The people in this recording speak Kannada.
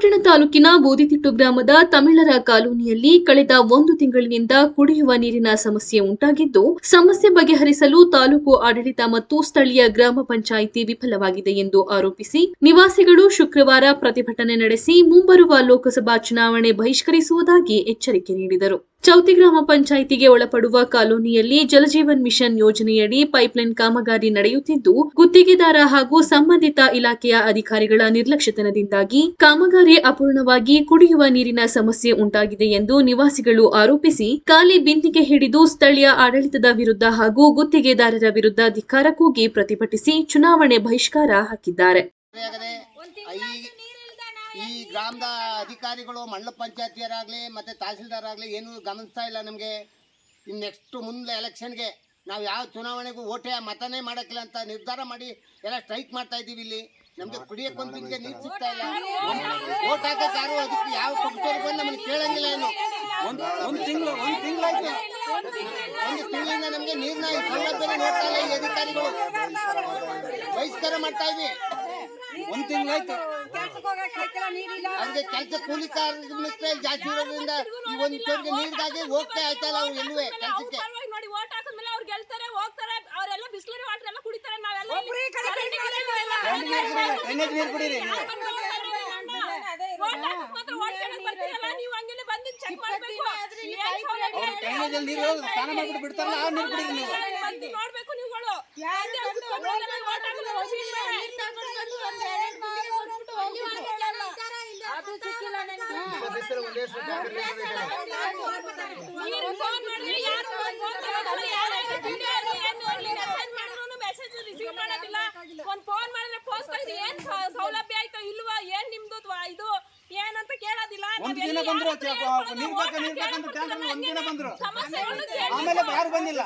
would you ತಾಲೂಕಿನ ಬೂದಿತಿಟ್ಟು ಗ್ರಾಮದ ತಮಿಳರ ಕಾಲೋನಿಯಲ್ಲಿ ಕಳೆದ ಒಂದು ತಿಂಗಳಿನಿಂದ ಕುಡಿಯುವ ನೀರಿನ ಸಮಸ್ಯೆ ಉಂಟಾಗಿದ್ದು, ಸಮಸ್ಯೆ ಬಗೆಹರಿಸಲು ತಾಲೂಕು ಆಡಳಿತ ಮತ್ತು ಸ್ಥಳೀಯ ಗ್ರಾಮ ಪಂಚಾಯಿತಿ ವಿಫಲವಾಗಿದೆ ಎಂದು ಆರೋಪಿಸಿ, ನಿವಾಸಿಗಳು ಶುಕ್ರವಾರ ಪ್ರತಿಭಟನೆ ನಡೆಸಿ ಮುಂಬರುವ ಲೋಕಸಭಾ ಚುನಾವಣೆ ಬಹಿಷ್ಕರಿಸುವುದಾಗಿ ಎಚ್ಚರಿಕೆ ನೀಡಿದರು. ಚೌತಿ ಗ್ರಾಮ ಪಂಚಾಯಿತಿಗೆ ಒಳಪಡುವ ಕಾಲೋನಿಯಲ್ಲಿ ಜಲಜೀವನ್ ಮಿಷನ್ ಯೋಜನೆಯಡಿ ಪೈಪ್ಲೈನ್ ಕಾಮಗಾರಿ ನಡೆಯುತ್ತಿದ್ದು, ಗುತ್ತಿಗೆದಾರ ಹಾಗೂ ಸಂಬಂಧಿತ ಇಲಾಖೆಯ ಅಧಿಕಾರಿಗಳ ನಿರ್ಲಕ್ಷ್ಯತನದಿಂದಾಗಿ ಕಾಮಗಾರಿ ಅಪೂರ್ಣವಾಗಿ ಕುಡಿಯುವ ನೀರಿನ ಸಮಸ್ಯೆ ಉಂಟಾಗಿದೆ ಎಂದು ನಿವಾಸಿಗಳು ಆರೋಪಿಸಿ ಖಾಲಿ ಬಿಂದಿಗೆ ಹಿಡಿದು ಸ್ಥಳೀಯ ಆಡಳಿತದ ವಿರುದ್ಧ ಹಾಗೂ ಗುತ್ತಿಗೆದಾರರ ವಿರುದ್ಧ ಧಿಕ್ಕಾರ ಕೂಗಿ ಪ್ರತಿಭಟಿಸಿ ಚುನಾವಣೆ ಬಹಿಷ್ಕಾರ ಹಾಕಿದ್ದಾರೆ. ಈ ಗ್ರಾಮದ ಅಧಿಕಾರಿಗಳು ಮಂಡಲ ಪಂಚಾಯತಿಯರಾಗಲಿ, ಮತ್ತು ತಹಸೀಲ್ದಾರ್ ಆಗಲಿ ಏನು ಗಮನಿಸ್ತಾ ಇಲ್ಲ ನಮಗೆ. ಇನ್ನು ನೆಕ್ಸ್ಟ್ ಮುಂದೆ ಎಲೆಕ್ಷನ್ಗೆ ನಾವು ಯಾವ ಚುನಾವಣೆಗೂ ಓಟೆ ಮತನೇ ಮಾಡೋಕ್ಕಿಲ್ಲ ಅಂತ ನಿರ್ಧಾರ ಮಾಡಿ ಎಲ್ಲ ಸ್ಟ್ರೈಕ್ ಮಾಡ್ತಾ ಇದ್ದೀವಿ ಇಲ್ಲಿ. ನಮಗೆ ಕುಡಿಯಕ್ ಒಂದ್ ಬಿಂದಿಗೆ ನೀರ್ ಸಿಗ್ತಾ ಇಲ್ಲ ಓಟ್ ಹಾಕಕ್ ಯಾರು ಅದಕ್ಕೆ ಯಾವ ಪಕ್ಷದವ್ರು ಬಂದು ನಮಗೆ ಕೇಳಂಗಿಲ್ಲ ಏನು ಒಂದ್ ಒಂದ್ ತಿಂಗಳು ಒಂದ್ ತಿಂಗಳಾಯ್ತು ಒಂದು ತಿಂಗಳಿಂದ ನಮಗೆ ನೀರ್ನ ಸೌಲಭ್ಯ ಸೌಲಭ್ಯನ ನೋಡ್ತಾ ಇಲ್ಲ ಈ ಅಧಿಕಾರಿಗಳು ಬಹಿಷ್ಕಾರ ಮಾಡ್ತಾ ಇದ್ವಿ ಒಂದ್ ತಿಂಗಳಾಯ್ತು ಅವ್ರಿಗೆ ಕೆಲಸ ಕೂಲಿ ಕಾರ್ಯ ಜಾಸ್ತಿ ಇರೋದ್ರಿಂದ ಈ ಒಂದ್ ಚೋರಿಗೆ ನೀರ್ಗಾಗಿ ಹೋಗ್ತಾ ಆಯ್ತಾ ಇಲ್ಲ ಅವ್ರು ಎಲ್ಲುವೆ ಕೆಲಸಕ್ಕೆ ಪರವಾಗಿ ನೋಡಿ ಓಟ್ ಹಾಕಿದ್ಮೇಲೆ ಅವ್ರು ಗೆಲ್ತಾರೆ ಹೋಗ್ತಾರೆ ಅವರೆಲ್ಲ ಬಿಸ್ಲರಿ ವಾಟರ್ ಎಲ್ಲ ಕುಡಿತಾರೆ ನಾವೆಲ್ಲ ಒಬ್ರು ಈ ಕಡೆ ಚರಂಡಿ ಕಡೆ ನೀರು ಇಲ್ಲ. ಡ್ರೈನೇಜ್ ನೀರು ಕುಡೀರಿ ನೀವು. ಯಾರ್ ಬಂದು ಅದೇ ಓಟ್ ಹಾಕಕ್ ಮಾತ್ರ ಓಟ್ ಕೇಳಕ್ ಬರ್ತೀರಲ್ಲ, ನೀವು ಹಂಗೆಲ್ಲ ಬಂದು check ಮಾಡ್ಬೇಕು. ಏನ್ ಸೌಲಭ್ಯ ಇದೆ? ಡ್ರೈನೇಜಲ್ಲಿ ನೀರು ಸ್ನಾನ ಮಾಡ್ಬಿಟ್ಟು ಬಿಡ್ತಾರಲ್ಲ ಆ ನೀರು ಕುಡೀರಿ ನೀವು. ನೋಡ್ಬೇಕು ನೀವುಗಳು. ನೀರು. ಒಂದ್ ಫೋನ್ ಮಾಡಿದ್ರೆ ಏನ್ ಸೌ- ಸೌಲಭ್ಯ ಆಯ್ತೋ ಇಲ್ವಾ ಏನ್ ನಿಮ್ದು ತ್ವ- ಇದು ಏನಂತ ಕೇಳೋದಿಲ್ಲ. ಒಂದ್ ನಾವ್ ದಿನ ಬಂದ್ರು ಯಾರ್ ಹತ್ರ ಚ- ನೀರ್ ಬೇಕು, ನೀರ್ ಕೇಳಕ್ ಬೇಕಂತ ಟ್ಯಾಂಕರ್ ಒಂದ್ ದಿನ ಬಂದ್ರು. ಸಮಸ್ಯೆಗಳು ಕೇಳಿ ಆಮೇಲೆ ಯಾರು ಬಂದಿಲ್ಲ.